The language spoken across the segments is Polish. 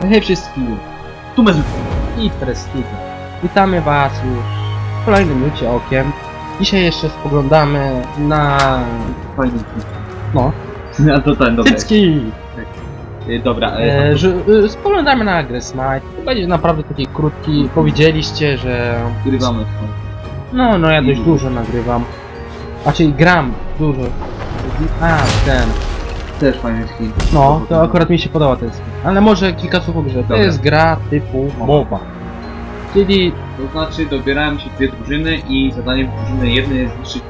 Hej wszystkim, Tu mes... i Prestiga. Witamy was już w kolejnym Lucie Okiem. Dzisiaj jeszcze spoglądamy na... Fajny no, A to ten, dobra. cycki! Y, Dobra, E, e, że, e, spoglądamy na grę Smite. To będzie naprawdę taki krótki. Powiedzieliście, że... grywamy. No, no ja dość dużo nagrywam. Znaczy gram dużo. A, ten. Też fajny skin. No, to akurat mi się podoba ten skin. Ale może kilka słów o grze. To Dobra. jest gra typu MOBA. Czyli To znaczy dobierałem się dwie drużyny i zadaniem drużyny jednej jest zniszczyć.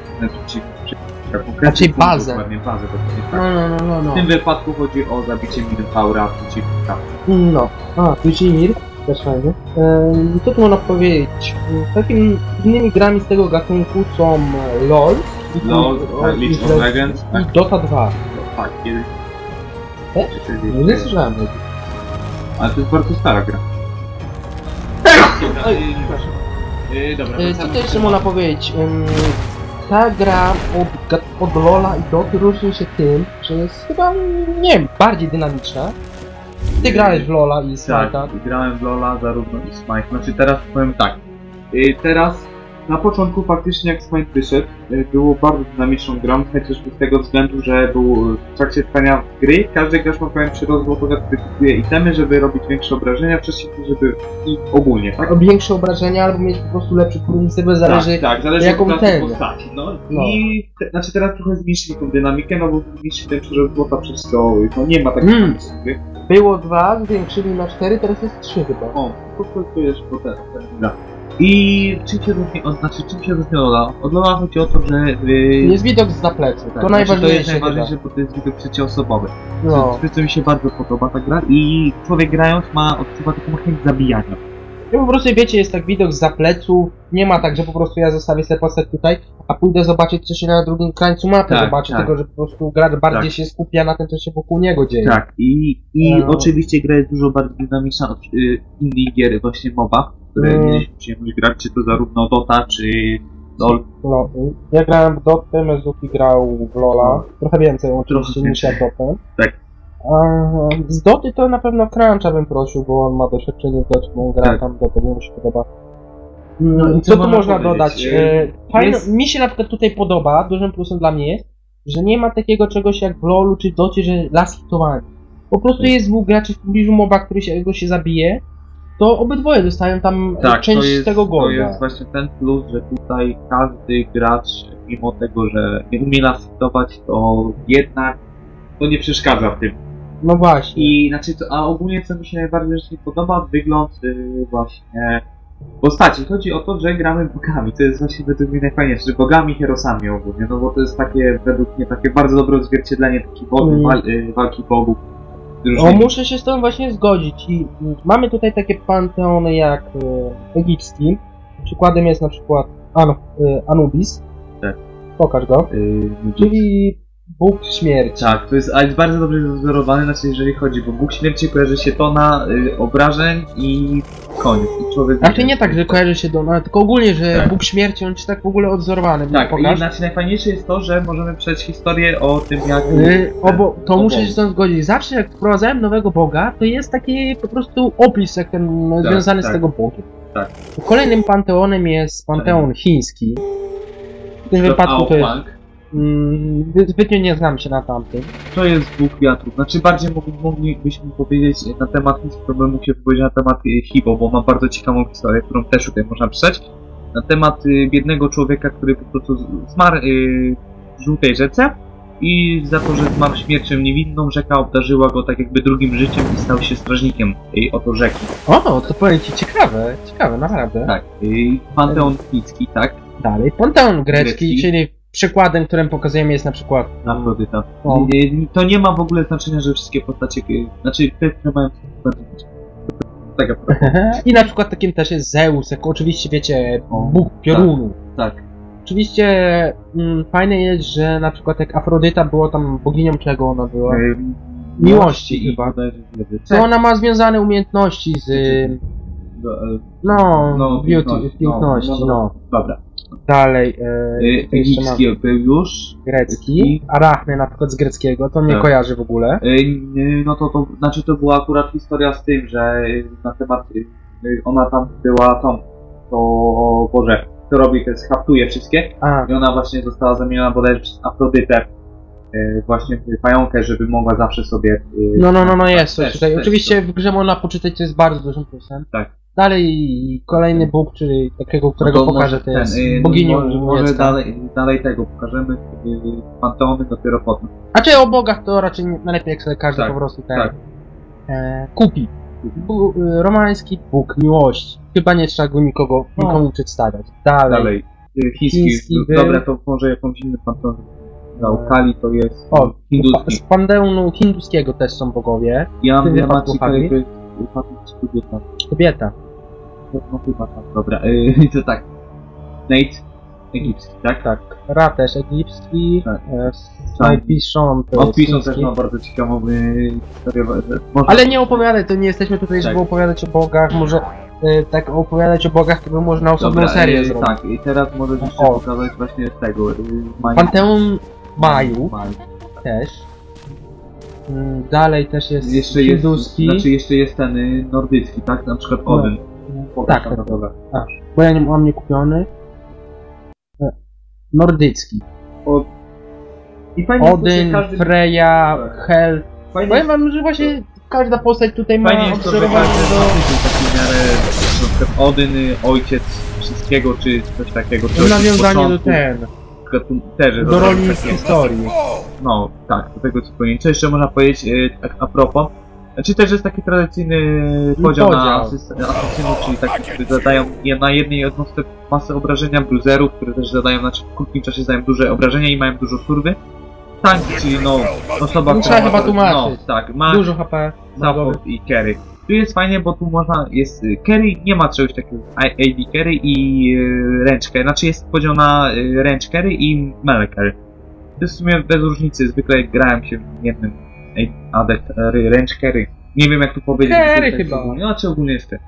Tak, Raczej bazę. Dokładnie bazę, dokładnie no, tak. no, no, no, W no. tym wypadku chodzi o zabicie Minotaura przeciwnika. No, a, Tujimir, też fajnie. Ehm, co tu można powiedzieć? Takimi innymi grami z tego gatunku są e, LOL, i- LOL, i- tak, League of Legends, i tak, Dota 2. tak, kiedy... E? No nie słyszałem. o tym. Ale to jest bardzo stara gra. Oj, przepraszam. Yy, dobra, E, Co wracamy to jeszcze można powiedzieć? Ta gra od, ga- od LOLa i Doty różni się tym, że jest chyba, nie wiem, bardziej dynamiczna. Ty grałeś w LOLa i Smite'a. Tak, grałem w Lola zarówno i Smite. Znaczy teraz powiem tak. Yy, teraz na początku faktycznie jak Smite wyszedł, yy, było bardzo dynamiczną grą, chociażby z tego względu, że był w trakcie trwania gry, każdy gracz ma powiem przyrozłotowe, który kupuje itemy, żeby robić większe obrażenia, wcześniej żeby i ogólnie, tak? Większe obrażenia albo mieć po prostu lepszy punkt, sobie zależy tak, tak, zależy jaką od postaci, no. No. I te, znaczy teraz trochę zmniejszyli tą dynamikę, no bo zmniejszyli ten przyrozłota przez to, no nie ma takich Mm. Było dwa, zwiększyli na cztery, teraz jest trzy chyba. O, to to jest potem. Dobra. I czym się różni, od, znaczy czym się różni od Lola? Od Lola chodzi o to, że... Yy, Jest widok z zapleczu, tak, to znaczy, najważniejsze. To jest najważniejsze, bo to jest widok trzecioosobowy. No. No. Co mi się bardzo podoba ta gra i człowiek grając ma, odczuwa taką chęć zabijania. I po prostu wiecie, jest tak widok z zapleców, nie ma tak, że po prostu ja zostawię sobie postać tutaj, a pójdę zobaczyć co się na drugim krańcu mapy Tak, zobaczy, tak. tylko że po prostu gracz bardziej Tak. się skupia na tym, co się wokół niego dzieje. Tak, i, i No. oczywiście gra jest dużo bardziej dynamiczna od y, innych gier właśnie MOBA, które mieliśmy przyjemność grać, czy to zarówno Dota, czy LOL. No, ja grałem w Dotę, Mezuki grał w Lola, trochę więcej oczywiście niż ja w Dotę. Tak. A z Doty to na pewno Cruncha bym prosił, bo on ma doświadczenie z Dotą, on gra Tak. tam Dotę, bo mu się podoba. No i co co tu można powiedzieć? dodać? E, Fajne, jest- Mi się na przykład tutaj podoba, dużym plusem dla mnie jest, że nie ma takiego czegoś jak w LoLu czy w Docie, że last hitowanie. Po prostu Tak. jest dwóch graczy w pobliżu moba, który się, go się zabije, to obydwoje dostają tam Tak, część to jest, z tego to golda. jest właśnie ten plus, że tutaj każdy gracz, mimo tego, że nie umie nasytować, to jednak to nie przeszkadza w tym. No właśnie. I znaczy, to, a ogólnie co mi się najbardziej rzeczywiście podoba, wygląd y, właśnie postaci. Chodzi o to, że gramy bogami. To jest właśnie według mnie najfajniejsze, że bogami i herosami ogólnie, no bo to jest takie, według mnie, takie bardzo dobre odzwierciedlenie takiej wody, Mm. y, walki bogów. O, Różnymi- muszę się z tym właśnie zgodzić. I mamy tutaj takie panteony jak e, egipski. Przykładem jest na przykład Anu, e, Anubis. Tak. Pokaż go. Czyli Bóg śmierci. Tak, to jest, ale jest bardzo dobrze wzorowany, znaczy jeżeli chodzi, bo Bóg śmierci kojarzy się tona y, obrażeń i koniec. I człowiek Znaczy nie tak, że kojarzy się do... No, tylko ogólnie, że Tak. Bóg śmierci, on czy tak w ogóle odzorowany. Tak, i Pokaż. znaczy najfajniejsze jest to, że możemy przejść historię o tym jak... Yy, obo, to o muszę się z tym zgodzić. Zawsze jak wprowadzałem nowego Boga, to jest taki po prostu opis jak ten no, Tak, związany z tak. tego Bogiem. Tak. Kolejnym panteonem jest panteon chiński. W tym wypadku to jest... Aopang. Mm, zbytnio nie znam się na tamtym. To jest Bóg wiatru. Znaczy bardziej mogli- moglibyśmy powiedzieć na temat chińskich problemów się wypowiedzieć na temat y, Hibo, bo ma bardzo ciekawą historię, którą też tutaj można przeczytać. Na temat y, biednego człowieka, który po prostu zmarł y, w żółtej rzece i za to, że zmarł śmiercią niewinną, rzeka obdarzyła go tak jakby drugim życiem i stał się strażnikiem tej oto rzeki. O, to powiem ci ciekawe, ciekawe, naprawdę. Tak. Y, Panteon chiński, tak? Dalej, panteon grecki, Grecki. czyli przykładem, którym pokazujemy jest na przykład... Afrodyta. O. Y, To nie ma w ogóle znaczenia, że wszystkie postacie, y, znaczy te, które mają prawda. I na przykład takim też jest Zeus, jako oczywiście wiecie, Bóg piorunu. Tak. Oczywiście mm, fajne jest, że na przykład jak Afrodyta było tam boginią czego ona była. Y, Miłości i chyba. bodajże wiedzy. To ona ma związane umiejętności z... E, No, no, beauty, piękności, piękności, no, no. Dobra. Dalej, e, Y, to Egipski był już. grecki. Arachne na przykład z greckiego, to mnie Tak. kojarzy w ogóle. Y, No to, to znaczy to była akurat historia z tym, że na temat ona tam była tą, to Boże, to robi, to jest haftuje wszystkie A, i ona właśnie została zamieniona bodajże przez Afrodytę właśnie pająkę, żeby mogła zawsze sobie no, no, no, no jest coś też- też Oczywiście w grze można poczytać, co jest bardzo dużym plusem. Tak. Dalej kolejny Bóg, czyli takiego, którego No pokażę, to jest ten, y, boginią może, może dalej, dalej tego pokażemy, y, panteony dopiero potem. A czy o bogach to raczej najlepiej jak sobie każdy Tak, po prostu ten tak. e, kupi. Bu, y, romański Bóg miłości. Chyba nie trzeba go nikogo, No. nikomu przedstawiać. Dalej. Dalej. Y, Chiński, Chiński był- dobra, to może jakąś inny panteon. Dał Kali to jest O, hinduski. Z pandeonu hinduskiego też są bogowie. Ja jest Patryk kobieta. Kobieta. No chyba tak, dobra. Y, to tak. Nate egipski, tak? Tak. Ra też egipski. Tak. E, Snajpiszon jest Odpiszą też chiński. ma bardzo ciekawą y, historię. że Można... Ale nie opowiadaj, to nie jesteśmy tutaj, żeby Tak. opowiadać o bogach. Może e, tak opowiadać o bogach, to by można osobną Dobra, serię y, zrobić. Tak, i teraz możesz jeszcze O. pokazać właśnie tego. Y, Maju. Panteon Maju Maju. też. Mm, Dalej też jest Jeszcze jest, hinduski. znaczy jeszcze jest ten y, nordycki, tak? Na przykład No. Odyn. Pokaż tak, tak, na dole. bo ja nie mam nie kupiony. E, Nordycki. I fajnie Odyn, każdy... Freya, Hel. Fajnie Powiem wam, że właśnie każda postać tutaj ma Fajnie jest to, że każdy do... taki w miarę, na przykład Odyn, ojciec wszystkiego, czy coś takiego. czy Nawiązanie do ten, też, do roli historii. No, tak, do tego co powinien. Co jeszcze można powiedzieć y, tak a propos? Znaczy też jest taki tradycyjny podział, na Podział. asasynów, czyli taki, którzy zadają na jednej jednostce masę obrażenia, bruzerów, które też zadają, znaczy w krótkim czasie zadają duże obrażenia i mają dużo surwy. Tanki, czyli no osoba, No, która chyba tłumaczyć. No, tak, ma Dużo HP. support i carry. Tu jest fajnie, bo tu można, jest y, carry, nie ma czegoś takiego jak AD carry i y, range carry, znaczy jest podział na y, range carry i melee carry. To jest w sumie bez różnicy, zwykle grałem się w jednym AD carry, range carry. Nie wiem jak tu powiedzieć. Carry chyba. Ogólnie, znaczy ogólnie jest carry.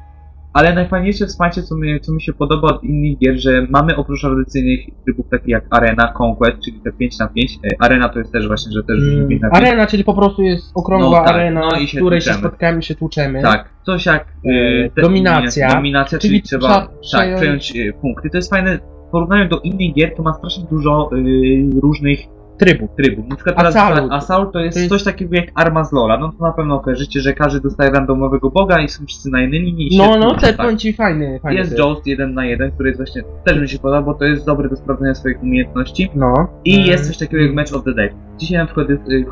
Ale najfajniejsze w Smite, co mi, co mi się podoba od innych gier, że mamy oprócz tradycyjnych trybów takich jak Arena, Conquest, czyli te 5 na 5. y, Arena to jest też właśnie, że też Mm, 5 na 5. Arena, czyli po prostu jest okrągła No tak, arena, no i w się której się tłuczemy. spotkamy, się tłuczemy. Tak, coś jak y, te- Dominacja. dominacja, czyli, Czyli trzeba tak, przejąć- przejąć y, punkty. To jest fajne. W porównaniu do innych gier to ma strasznie dużo y, różnych Trybu. trybów. Na przykład teraz Assault. Assault to jest, To jest- coś takiego jak Arma z Lola. No to na pewno kojarzycie, że każdy dostaje randomowego boga i są wszyscy na jednej linii i się No, no, tłuczą, te tak. ci fajny, fajny. Jest. Joust 1 na 1, który jest właśnie, też mi się podoba, bo to jest dobry do sprawdzenia swoich umiejętności. No. I Mm. jest coś takiego jak Match of the Day. Dzisiaj na przykład jest y.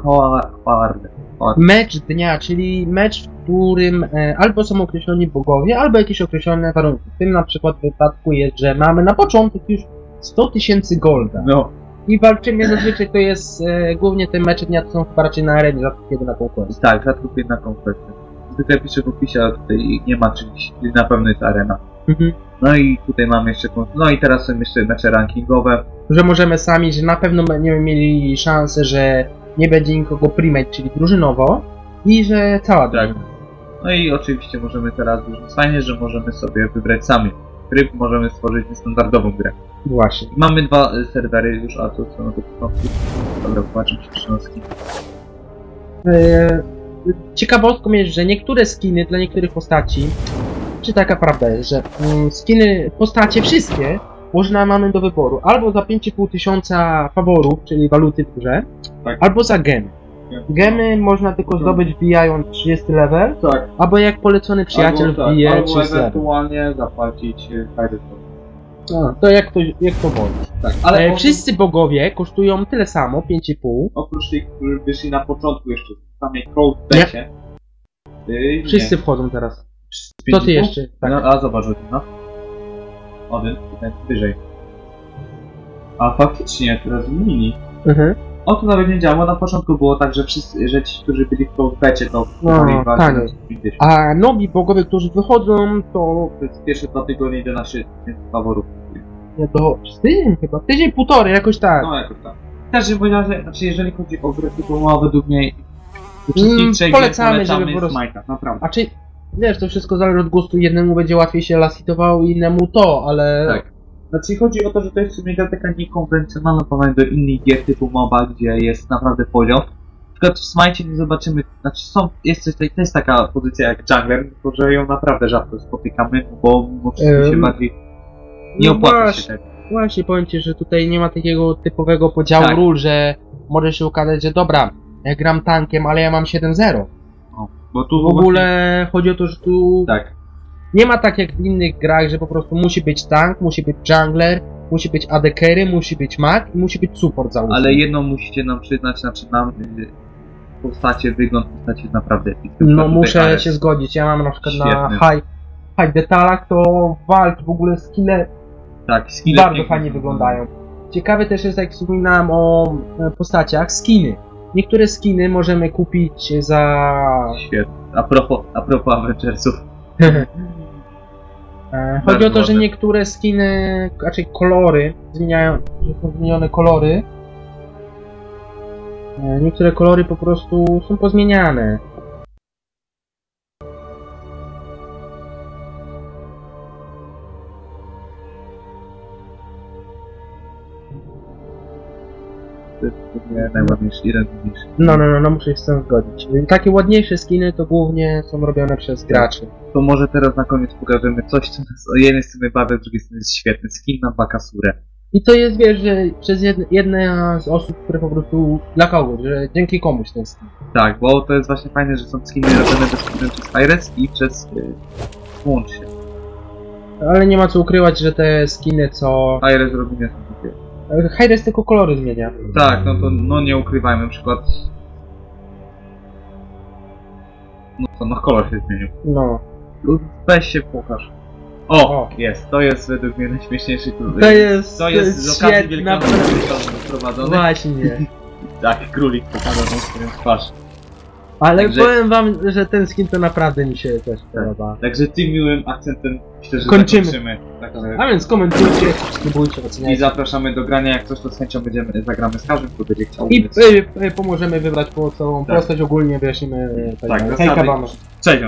Mecz dnia, czyli mecz, w którym e, albo są określoni bogowie, albo jakieś określone warunki. W tym na przykład wypadku jest, że mamy na początek już 100 tysięcy golda. No, I walczymy zazwyczaj to jest e, głównie te mecze dnia to są chyba raczej na arenie, rzadko kiedy na konkurencji. Tak, rzadko kiedy na konferencji. Zwykle piszę w opisie, ale tutaj nie ma czymś, na pewno jest arena. Mhm. No i tutaj mamy jeszcze, no i teraz są jeszcze mecze rankingowe. Że możemy sami, że na pewno będziemy mieli szansę, że nie będzie nikogo primate, czyli drużynowo i że cała Tak. drużyna. No i oczywiście możemy teraz, już fajnie, że możemy sobie wybrać sami tryb, możemy stworzyć niestandardową grę. Właśnie. Mamy dwa y, serwery już, a to co na to początku. Dobra, zobaczymy się trzynoski. E, Ciekawostką jest, że niektóre skiny dla niektórych postaci, czy taka prawda jest, że mm, skiny, postacie wszystkie można mamy do wyboru albo za 5,5 tysiąca faworów, czyli waluty w grze, Tak. albo za gemy. Gemy można tylko zdobyć wbijając 30 level, Tak, albo jak polecony przyjaciel wbije albo 30 level. ewentualnie zapłacić y, No, to jak to, jak to woli. Tak, Ale ale wszyscy bogowie kosztują tyle samo, 5,5. oprócz tych, którzy wyszli na początku jeszcze w samej Crowd Becie, Wszyscy wchodzą teraz. Co ty jeszcze? Tak. No, a zobacz no. Odyn, ten wyżej. A faktycznie, teraz zmienili. Mhm. O, to nawet nie działo. Na początku było tak, że wszyscy, że ci, którzy byli w Crowdbecie, to No, 50. A nowi bogowie, którzy wychodzą, to To jest pierwsze dwa tygodnie do naszych faworów. nie z tydzień chyba, tydzień półtorej, jakoś tak. No, jakoś tak. Każdym bądź razie, znaczy jeżeli chodzi o grę tytułową, według mnie Mm, polecamy, gier żeby polecamy po prostu- naprawdę. A czy, wiesz, to wszystko zależy od gustu, jednemu będzie łatwiej się lasitował, innemu to, ale Tak. Znaczy chodzi o to, że to jest w sumie gra taka niekonwencjonalna porównaniu do innych gier typu MOBA, gdzie jest naprawdę poziom. Na przykład w Smite nie zobaczymy, znaczy są, jest coś, to jest taka pozycja jak jungler, tylko że ją naprawdę rzadko spotykamy, bo mimo wszystko się bardziej nie no opłaca właśnie. się tak. Właśnie powiem ci, że tutaj nie ma takiego typowego podziału Tak. ról, że może się okazać, że dobra, ja gram tankiem, ale ja mam 7-0. No, bo tu W ogóle chodzi o to, że tu Tak, nie ma tak jak w innych grach, że po prostu musi być tank, musi być jungler, musi być AD carry, musi być mag i musi być support załóżmy. ale jedno musicie nam przyznać, znaczy nam y, postacie, wygląd postaci jest naprawdę epicki. No muszę się zgodzić, ja mam na przykład na Świetny. high, high detalach, to walki w ogóle skille Tak, skille bardzo fajnie wyglądają. Ciekawe też jest, jak wspominałem o e, postaciach, skiny. Niektóre skiny możemy kupić za... Świetnie. A propos, a propos Avengersów. E, Chodzi o to, że niektóre skiny, raczej kolory, zmieniają, że są zmienione kolory. E, Niektóre kolory po prostu są pozmieniane. To jest sumie najładniejszy, jeden z ładniejszych. No, no, no, no muszę się z tym zgodzić. Takie ładniejsze skiny to głównie są robione przez graczy. To może teraz na koniec pokażemy coś, co nas o jednej strony bawi, z drugiej strony jest świetny. Skin na Bakasurę. I to jest, wiesz, że przez jedne, jedna z osób, które po prostu dla kogoś, że dzięki komuś ten skin. Tak, bo to jest właśnie fajne, że są skiny robione bezpośrednio przez Pirates i przez y, Łącz się. Ale nie ma co ukrywać, że te skiny, co... Pirates robi nie są Hires tylko kolory zmienia. Tak, no to no nie ukrywajmy, na przykład... No to no kolor się zmienił. No. Weź się pokaż. O, O. jest, to jest według mnie najśmieszniejszy król. To jest- to to jest z okazji Wielkanocy wprowadzony. Właśnie. Tak, królik pokazał tą swoją twarz. Ale Także- powiem wam, że ten skin to naprawdę mi się też podoba. Także tym miłym akcentem myślę, że Kończymy. zakończymy. Także... A więc komentujcie, subskrybujcie, I oceniajcie. zapraszamy do grania, jak coś to z chęcią będziemy, zagramy z każdym, kto będzie chciał. I więc- y, y, pomożemy wybrać po całą Tak. postać, ogólnie wyjaśnimy. y, Tak, tak, zasady. Hejka wam. Cześć!